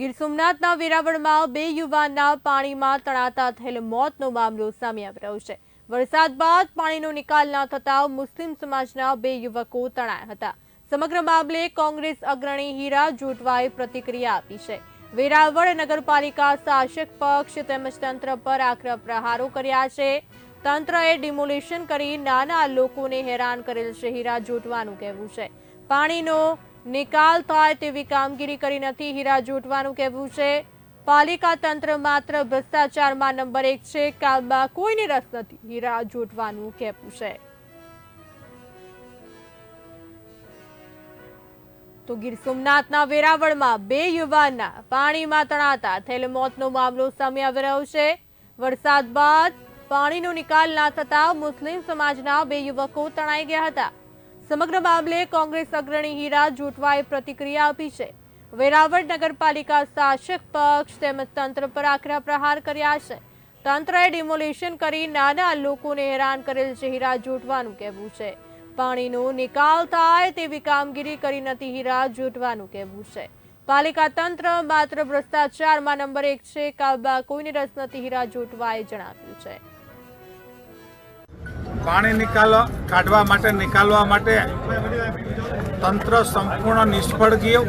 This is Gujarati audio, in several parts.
ગીર સોમનાથના વેરાવળમાં બે યુવાનના પાણીમાં તણાતા થયેલ મોતનો મામલો સામે રહ્યો છે. વરસાદ બાદ પાણીનો નિકાલ ન થતા મુસ્લિમ સમાજના બે યુવકો તણાયા હતા. સમગ્ર મામલે કોંગ્રેસ અગ્રણી હીરા જોટવાએ પ્રતિક્રિયા આપી છે. વેરાવળ નગરપાલિકા શાસક પક્ષ તેમજ તંત્ર પર આકરા પ્રહારો કર્યા છે. તંત્રએ ડિમોલિશન કરી નાના લોકોને હેરાન કરેલ છે હીરા જોટવાનું કહેવું છે. પાણીનો નિકાલ થાય તેવી કામગીરી કરી નથી. હીરા જૂટવાનું કહેવું છે. પાલિકા તંત્ર માત્ર ભ્રષ્ટાચારમાં નંબર એક છે. કામમાં કોઈને રસ નથી. હીરા જૂટવાનું કહેવું છે. તો ગીર સોમનાથના વેરાવળમાં બે યુવાનના પાણીમાં તણાતા. થયેલ મોતનો મામલો સામે આવી રહ્યો છે. વરસાદ બાદ પાણીનો નિકાલ ના થતા મુસ્લિમ સમાજના બે યુવકો તણાઈ ગયા હતા. સમગ્ર મામલે કોંગ્રેસ અગ્રણી હીરા જોટવાએ પ્રતિક્રિયા આપી છે. વેરાવળ નગરપાલિકા શાસક પક્ષ તેમજ તંત્ર પર આકરા પ્રહાર કર્યા છે. તંત્રએ ડિમોલેશન કરી નાના લોકોને હેરાન કરેલ છે હીરા જોટવાનું કહેવું છે. પાણીનો નિકાલ થાય તેવી કામગીરી કરી નથી હીરા જોટવાનું કહેવું છે. પાલિકા તંત્ર માત્ર ભ્રષ્ટાચારમાં નંબર એક છે, કાબા કોઈને રસ નથી હીરા જોટવાએ જણાવ્યું છે. પાણી નિકાલ કાઢવા માટે, નિકાલવા માટે તંત્ર સંપૂર્ણ નિષ્ફળ ગયું.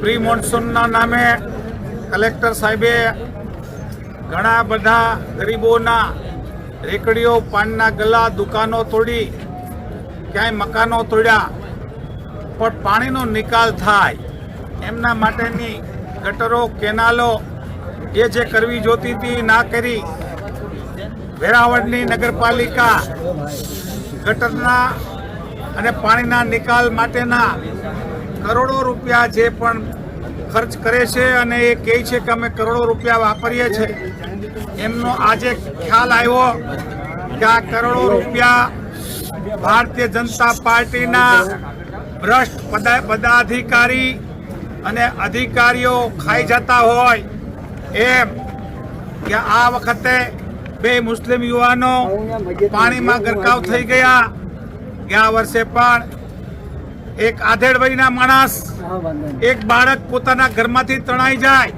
પ્રી મોન્સૂનના નામે કલેક્ટર સાહેબે ઘણા બધા ગરીબોના રેકડીઓ, પાનના ગલા, દુકાનો તોડી, ક્યાંય મકાનો તોડ્યા. પણ પાણીનો નિકાલ થાય. એમના માટેની ગટરો, કેનાલો એ જે કરવી જોતી હતી ના કરી. વેરાવળની નગરપાલિકા ગટરના અને પાણીના નિકાલ માટેના કરોડો રૂપિયા જે પણ ખર્ચ કરે છે અને એ કહે છે કે અમે કરોડો રૂપિયા વાપરીએ છીએ, એમનો આજે ખ્યાલ આવ્યો કે આ કરોડો રૂપિયા ભારતીય જનતા પાર્ટીના ભ્રષ્ટ પદા, પદાધિકારી અને અધિકારીઓ ખાઈ જતા હોય એમ કે આ વખતે બે મુસ્લિમ યુવાનો પાણીમાં ગરકાવ થઈ ગયા. ગયા વર્ષે પણ એક આધેડ વયના માણસ એક બાળક પોતાના ઘરમાંથી તણાઈ જાય.